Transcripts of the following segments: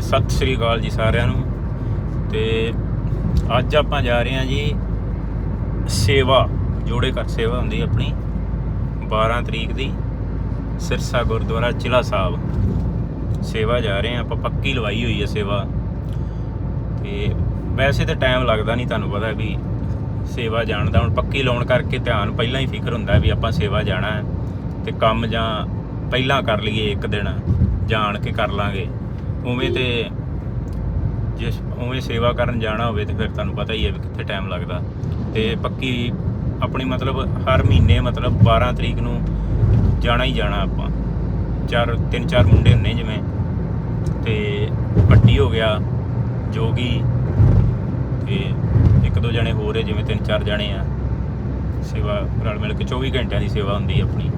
ਤੇ ਸਤਿ ਸ੍ਰੀ ਅਕਾਲ ਜੀ ਸਾਰਿਆਂ ਨੂੰ। ਤੇ ਅੱਜ ਆਪਾਂ ਜਾ ਰਹੇ ਹਾਂ ਜੀ ਸੇਵਾ, ਜੋੜੇ ਘਰ ਸੇਵਾ ਹੁੰਦੀ ਆਪਣੀ 12 ਤਰੀਕ ਦੀ, ਸਿਰਸਾ ਗੁਰਦੁਆਰਾ ਚਿਲਾ ਸਾਹਿਬ। ਸੇਵਾ ਜਾ ਰਹੇ ਹਾਂ, ਆਪਾਂ ਪੱਕੀ ਲਵਾਈ ਹੋਈ ਹੈ ਸੇਵਾ। ਤੇ ਵੈਸੇ ਤਾਂ ਟਾਈਮ ਲੱਗਦਾ ਨਹੀਂ ਤੁਹਾਨੂੰ ਪਤਾ ਵੀ ਸੇਵਾ ਜਾਣ ਦਾ, ਹੁਣ ਪੱਕੀ ਲਾਉਣ ਕਰਕੇ ਧਿਆਨ ਪਹਿਲਾਂ ਹੀ ਫਿਕਰ ਹੁੰਦਾ ਵੀ ਆਪਾਂ ਸੇਵਾ ਜਾਣਾ ਹੈ ਤੇ ਕੰਮ ਜਾਂ ਪਹਿਲਾਂ ਕਰ ਲਈਏ ਇੱਕ ਦਿਨ, ਜਾਣ ਕੇ ਕਰ ਲਾਂਗੇ। ਉਵੇਂ ਤੇ ਜੇ ਉਵੇਂ ਸੇਵਾ ਕਰਨ ਜਾਣਾ ਹੋਵੇ ਤੇ ਫਿਰ ਤੁਹਾਨੂੰ ਪਤਾ ਹੀ ਹੈ ਵੀ ਕਿੱਥੇ ਟਾਈਮ ਲੱਗਦਾ। ਤੇ ਪੱਕੀ ਆਪਣੀ ਮਤਲਬ ਹਰ ਮਹੀਨੇ ਮਤਲਬ 12 ਤਰੀਕ ਨੂੰ ਜਾਣਾ ਹੀ ਜਾਣਾ ਆਪਾਂ। ਚਾਰ, ਤਿੰਨ, ਚਾਰ ਮੁੰਡੇ ਹੁੰਨੇ ਜਿਵੇਂ। ਤੇ ਪੱਟੀ ਹੋ ਗਿਆ, ਜੋਗੀ, ਤੇ ਇੱਕ ਦੋ ਜਣੇ ਹੋਰ ਹੈ ਜਿਵੇਂ ਤਿੰਨ, ਚਾਰ ਜਣੇ ਆ। ਸੇਵਾ ਰਲ ਮਿਲ ਕੇ 24 ਘੰਟਿਆਂ ਦੀ ਸੇਵਾ ਹੁੰਦੀ ਆਪਣੀ।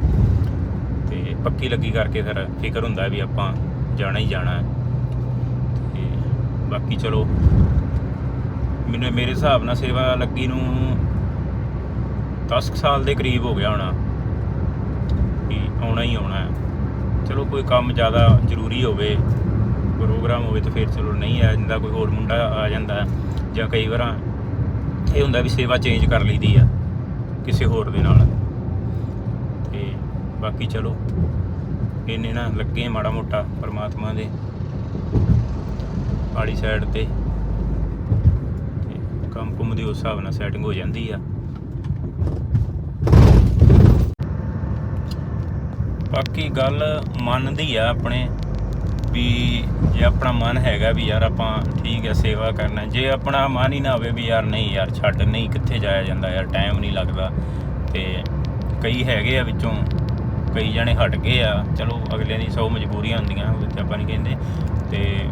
ਤੇ ਪੱਕੀ ਲੱਗੀ ਕਰਕੇ ਫਿਰ ਫਿਕਰ ਹੁੰਦਾ ਵੀ ਆਪਾਂ ਜਾਣਾ ਹੀ ਜਾਣਾ ਹੈ। ਬਾਕੀ ਚਲੋ, ਮੈਨੂੰ ਮੇਰੇ ਹਿਸਾਬ ਨਾਲ ਸੇਵਾ ਲੱਗੀ ਨੂੰ 10 ਕੁ ਸਾਲ ਦੇ ਕਰੀਬ ਹੋ ਗਿਆ ਹੋਣਾ ਵੀ ਆਉਣਾ ਹੀ ਆਉਣਾ। ਚਲੋ ਕੋਈ ਕੰਮ ਜ਼ਿਆਦਾ ਜ਼ਰੂਰੀ ਹੋਵੇ, ਪ੍ਰੋਗਰਾਮ ਹੋਵੇ ਤਾਂ ਫਿਰ ਚਲੋ ਨਹੀਂ ਆ ਜਾਂਦਾ, ਕੋਈ ਹੋਰ ਮੁੰਡਾ ਆ ਜਾਂਦਾ ਜਾਂ ਕਈ ਵਾਰਾਂ ਇਹ ਹੁੰਦਾ ਵੀ ਸੇਵਾ ਚੇਂਜ ਕਰ ਲਈਦੀ ਆ ਕਿਸੇ ਹੋਰ ਦੇ ਨਾਲ। ਤੇ ਬਾਕੀ ਚਲੋ ਇਹਨੇ ਨਾ ਲੱਗੇ ਮਾੜਾ ਮੋਟਾ ਪਰਮਾਤਮਾ ਦੇ। ਵਾਲੀ ਸਾਈਡ ਤੇ। ਕੰਮ ਕੁਮ ਦੀ ਉਸ ਹਿਸਾਬ ਨਾਲ ਸੈਟਿੰਗ ਹੋ ਜਾਂਦੀ ਆ। ਬਾਕੀ ਗੱਲ ਮਨ ਦੀ ਆ ਆਪਣੇ ਵੀ ਜੇ ਆਪਣਾ ਮਨ ਹੈਗਾ ਵੀ ਯਾਰ ਆਪਾਂ ਠੀਕ ਹੈ ਸੇਵਾ ਕਰਨਾ। ਜੇ ਆਪਣਾ ਮਨ ਹੀ ਨਾ ਹੋਵੇ ਵੀ ਯਾਰ ਨਹੀਂ ਯਾਰ, ਛੱਡ, ਨਹੀਂ ਕਿੱਥੇ ਜਾਇਆ ਜਾਂਦਾ ਯਾਰ ਟਾਈਮ ਨਹੀਂ ਲੱਗਦਾ। ਤੇ ਕਈ ਹੈਗੇ ਆ ਵਿੱਚੋਂ, ਕਈ ਜਣੇ ਹਟ ਗਏ ਆ। ਚਲੋ ਅਗਲਿਆਂ ਦੀ ਸੌ ਮਜਬੂਰੀਆਂ ਹੁੰਦੀਆਂ, ਉਹ ਤੇ ਆਪਾਂ ਨਹੀਂ ਕਹਿੰਦੇ। ਤੇ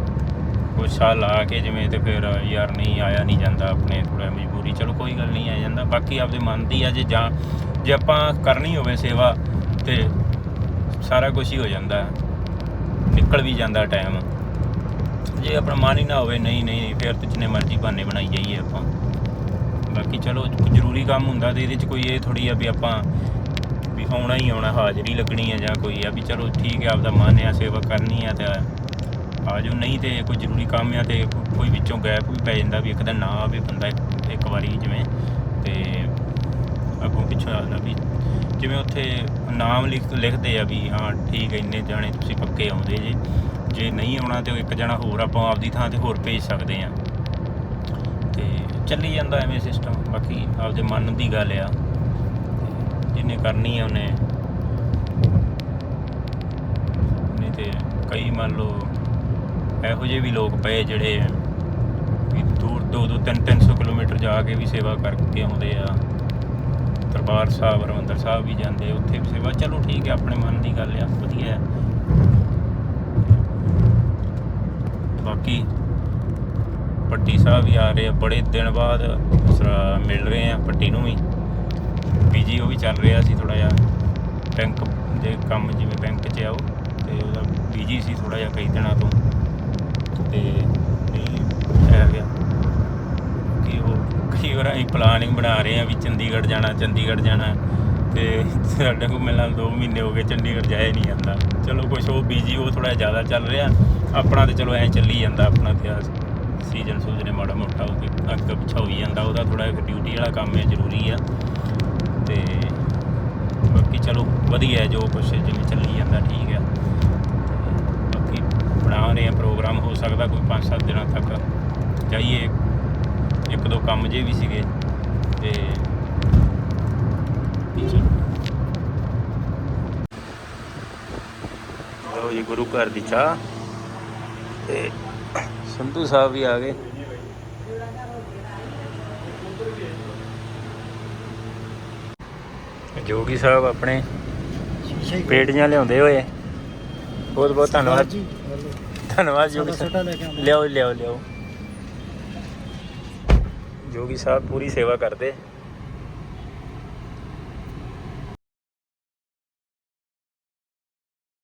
ਕੁਛ ਸਾਲ ਲਾ ਕੇ ਜਿਵੇਂ ਤੇ ਫਿਰ ਯਾਰ ਨਹੀਂ, ਆਇਆ ਨਹੀਂ ਜਾਂਦਾ ਆਪਣੇ ਥੋੜਾ ਮਜਬੂਰੀ। ਚਲੋ ਕੋਈ ਗੱਲ ਨਹੀਂ, ਆ ਜਾਂਦਾ। ਬਾਕੀ ਆਪਦੇ ਮਨ ਦੀ ਆ ਜੇ ਜਾਂ ਜੇ ਆਪਾਂ ਕਰਨੀ ਹੋਵੇ ਸੇਵਾ ਤੇ ਸਾਰਾ ਕੁਝ ਹੀ ਹੋ ਜਾਂਦਾ। ਨਿਕਲ ਵੀ ਜਾਂਦਾ ਟਾਈਮ। ਜੇ ਆਪਣਾ ਮਨ ਹੀ ਨਾ ਹੋਵੇ, ਨਹੀਂ ਨਹੀਂ ਫਿਰ ਤੇ ਜਿੰਨੇ ਮਰਜ਼ੀ ਬਹਾਨੇ ਬਣਾਈ ਜਾਈਏ ਆਪਾਂ। ਬਾਕੀ ਚਲੋ ਜ਼ਰੂਰੀ ਕੰਮ ਹੁੰਦਾ ਤੇ ਇਹਦੇ 'ਚ ਕੋਈ ਇਹ ਥੋੜੀ ਆ ਵੀ ਆਪਾਂ ਵੀ ਆਉਣਾ ਹੀ ਆਉਣਾ ਹਾਜ਼ਰੀ ਲੱਗਣੀ ਆ ਜਾਂ ਕੋਈ ਆ ਵੀ ਚਲੋ ਠੀਕ ਹੈ ਆਪਦਾ ਮਨ ਆ, ਸੇਵਾ ਕਰਨੀ ਆ ਤੇ ਆ ਜਾਓ, ਨਹੀਂ ਤੇ ਕੋਈ ਜ਼ਰੂਰੀ ਕੰਮ ਆ ਤੇ ਕੋਈ ਵਿੱਚੋਂ ਗੈਪ ਵੀ ਪੈ ਜਾਂਦਾ ਵੀ ਇੱਕ ਦਿਨ ਨਾ ਆਵੇ ਬੰਦਾ ਇੱਕ- ਵਾਰੀ ਜਿਵੇਂ ਤੇ ਅੱਗੋਂ ਪਿੱਛੋਂ ਆ ਜਾਂਦਾ ਵੀ ਜਿਵੇਂ ਉੱਥੇ ਨਾਮ ਲਿਖ, ਲਿਖਦੇ ਆ ਵੀ ਹਾਂ ਠੀਕ ਹੈ ਇੰਨੇ ਜਾਣੇ ਤੁਸੀਂ ਪੱਕੇ ਆਉਂਦੇ ਜੇ। ਜੇ ਨਹੀਂ ਆਉਣਾ ਤੇ ਉਹ ਇੱਕ ਜਣਾ ਹੋਰ ਆਪਾਂ ਆਪਦੀ ਥਾਂ ਤੇ ਹੋਰ ਭੇਜ ਸਕਦੇ ਆ। ਤੇ ਚੱਲੀ ਜਾਂਦਾ ਐਵੇਂ ਸਿਸਟਮ ਬਾਕੀ ਆਪਦੇ ਮਨ ਦੀ ਗੱਲ ਆ। ਜਿੰਨੇ ਕਰਨੀ ਆ ਉਹਨੇ। ਨਹੀਂ ਤੇ ਕਈ ਮੰਨ ਲਓ ਇਹੋ ਜਿਹੇ ਵੀ ਲੋਕ ਪਏ ਜਿਹੜੇ ਵੀ ਦੂਰ ਦੋ ਦੋ ਤਿੰਨ 300 ਕਿਲੋਮੀਟਰ ਜਾ ਕੇ ਵੀ ਸੇਵਾ ਕਰਕੇ ਆਉਂਦੇ ਆ। ਦਰਬਾਰ ਸਾਹਿਬ, ਹਰਿਮੰਦਰ ਸਾਹਿਬ ਵੀ ਜਾਂਦੇ ਉੱਥੇ ਵੀ ਸੇਵਾ। ਚਲੋ ਠੀਕ ਹੈ ਆਪਣੇ ਮਨ ਦੀ ਗੱਲ ਆ, ਵਧੀਆ ਹੈ ਬਾਕੀ ਪੱਟੀ ਸਾਹਿਬ ਵੀ ਆ ਰਹੇ ਆ, ਬੜੇ ਦਿਨ ਬਾਅਦ ਦੂਸਰਾ ਮਿਲ ਰਹੇ ਆ, ਪੱਟੀ ਨੂੰ ਵੀ। ਬੀਜੀ ਉਹ ਵੀ ਚੱਲ ਰਿਹਾ ਸੀ ਥੋੜਾ ਜਿਹਾ, ਬੈਂਕ ਦੇ ਕੰਮ ਜਿਵੇਂ ਬੈਂਕ 'ਚ ਆਓ ਤੇ ਉਹਦਾ ਬੀਜੀ ਸੀ ਥੋੜਾ ਜਿਹਾ ਕਈ ਦਿਨਾਂ ਤੋਂ। ਤੇ ਨਹੀਂ ਠਹਿਰ ਗਿਆ। ਕਿ ਉਹ ਕਈ ਵਾਰ ਅਸੀਂ ਪਲਾਨਿੰਗ ਬਣਾ ਰਹੇ ਆ ਵੀ ਚੰਡੀਗੜ੍ਹ ਜਾਣਾ ਚੰਡੀਗੜ੍ਹ ਜਾਣਾ। ਤੇ ਸਾਡੇ ਕੋਲ ਮਿਲਣਾ 2 ਮਹੀਨੇ ਹੋ ਗਏ, ਚੰਡੀਗੜ੍ਹ ਜਾਇਆ ਨਹੀਂ ਜਾਂਦਾ। ਚਲੋ ਕੁਛ ਉਹ ਬੀਜੀ ਉਹ ਥੋੜਾ ਜ਼ਿਆਦਾ ਚੱਲ ਰਿਹਾ। ਆਪਣਾ ਤੇ ਚਲੋ ਐਂ ਚੱਲੀ ਜਾਂਦਾ, ਆਪਣਾ ਤੇ ਸੀਜ਼ਨ ਸੂਜਨੇ ਮਾੜਾ ਮੋਟਾ ਉਹ ਅੱਗੇ ਪਿੱਛਾ ਹੋਈ ਜਾਂਦਾ। ਉਹਦਾ ਥੋੜਾ ਇੱਕ ਡਿਊਟੀ ਵਾਲਾ ਕੰਮ ਹੈ, ਜ਼ਰੂਰੀ ਆ। ਤੇ ਬਾਕੀ ਚਲੋ ਵਧੀਆ ਜੋ ਕੁਛ ਜਿਵੇਂ ਚੱਲੀ ਜਾਂਦਾ, ਠੀਕ ਆ ਤੇ ਬਾਕੀ ਬਣਾ ਰਹੇ ਆ ਪ੍ਰੋਗਰਾਮ ਹੋ ਸਕਦਾ ਕੋਈ 5-7 ਦਿਨਾਂ ਤੱਕ ਜਾਈਏ। ਇੱਕ ਦੋ ਕੰਮ ਜੇ ਵੀ ਸੀਗੇ ਤੇ ਲਓ ਜੀ ਗੁਰੂ ਘਰ ਦੀ ਚਾਹ ਤੇ ਸੰਧੂ ਸਾਹਿਬ ਵੀ ਆ ਗਏ। ਜੋਗੀ ਸਾਹਿਬ ਆਪਣੇ ਪੇਟੀਆਂ ਲਿਆਉਂਦੇ ਹੋਏ। ਬਹੁਤ ਬਹੁਤ ਧੰਨਵਾਦ। ਜੀ ਧੰਨਵਾਦ ਜੋਗੀ ਛੋਟਾ ਸਾਹਿਬ ਲੈ ਕੇ ਆਉਂਦਾ ਲਿਆਓ ਲਿਆਓ ਲਿਆਓ। ਜੋਗੀ ਸਾਹਿਬ ਪੂਰੀ ਸੇਵਾ ਕਰਦੇ।